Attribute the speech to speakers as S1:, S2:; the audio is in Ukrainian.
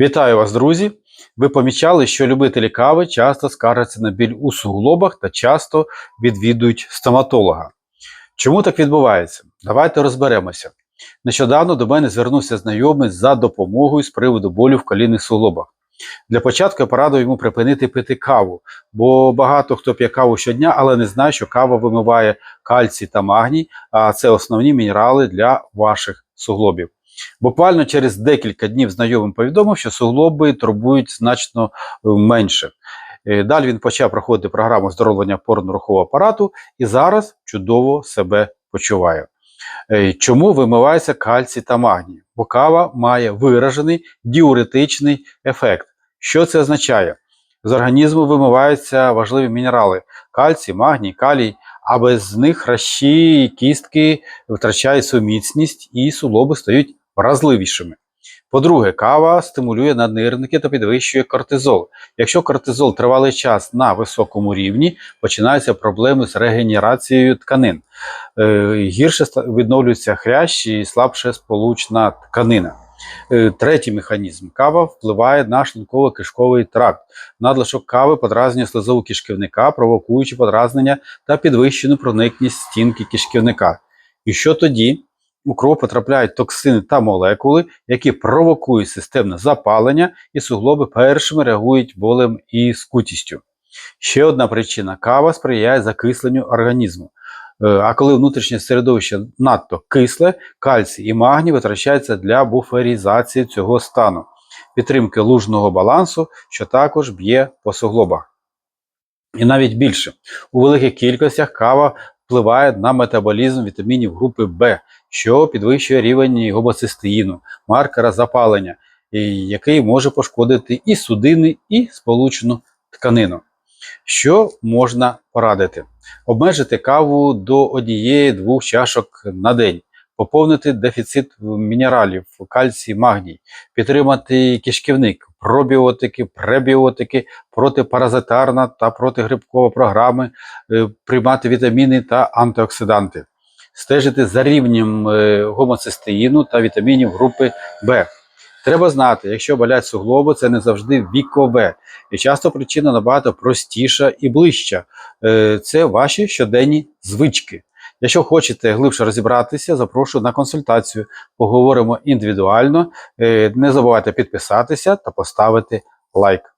S1: Вітаю вас, друзі! Ви помічали, що любителі кави часто скаржаться на біль у суглобах та часто відвідують стоматолога. Чому так відбувається? Давайте розберемося. Нещодавно до мене звернувся знайомий за допомогою з приводу болю в колінних суглобах. Для початку я порадив йому припинити пити каву, бо багато хто п'є каву щодня, але не знає, що кава вимиває кальцій та магній, а це основні мінерали для ваших суглобів. Буквально через декілька днів знайомим повідомив, що суглоби турбують значно е, менше. Е, Далі він почав проходити програму оздоровлення опорно-рухового апарату і зараз чудово себе почуває. Е, Чому вимивається кальцій та магній? Бо кава має виражений діуретичний ефект. Що це означає? З організму вимиваються важливі мінерали: кальцій, магній, калій, а без них хращі кістки втрачають свою міцність і суглоби стають вразливішими. По-друге, кава стимулює наднирники та підвищує кортизол. Якщо кортизол тривалий час на високому рівні, починаються проблеми з регенерацією тканин. Е, гірше відновлюється хрящ і слабше сполучна тканина. Е, Третій механізм. Кава впливає на шлунково-кишковий тракт. Надлишок кави подразнює слизову кишківника, провокуючи подразнення та підвищену проникність стінки кишківника. І що тоді? У кров потрапляють токсини та молекули, які провокують системне запалення, і суглоби першими реагують болем і скутістю. Ще одна причина кава сприяє закисленню організму. Е, А коли внутрішнє середовище надто кисле, кальцій і магній витрачаються для буферізації цього стану, підтримки лужного балансу, що також б'є по суглобах. І навіть більше. У великих кількостях кава впливає на метаболізм вітамінів групи В, що підвищує рівень гомоцистеїну, маркера запалення, який може пошкодити і судини, і сполучну тканину. Що можна порадити? Обмежити каву до однієї-двох чашок на день, поповнити дефіцит мінералів, кальцій, магній, підтримати кишківник, пробіотики, пребіотики, протипаразитарна та протигрибкова програми, е, приймати вітаміни та антиоксиданти, стежити за рівнем е, гомоцистеїну та вітамінів групи В. Треба знати, якщо болять суглоби, це не завжди вікове, і часто причина набагато простіша і ближча. Е, Це ваші щоденні звички. Якщо хочете глибше розібратися, запрошую на консультацію. Поговоримо індивідуально. Е, Не забувайте підписатися та поставити лайк.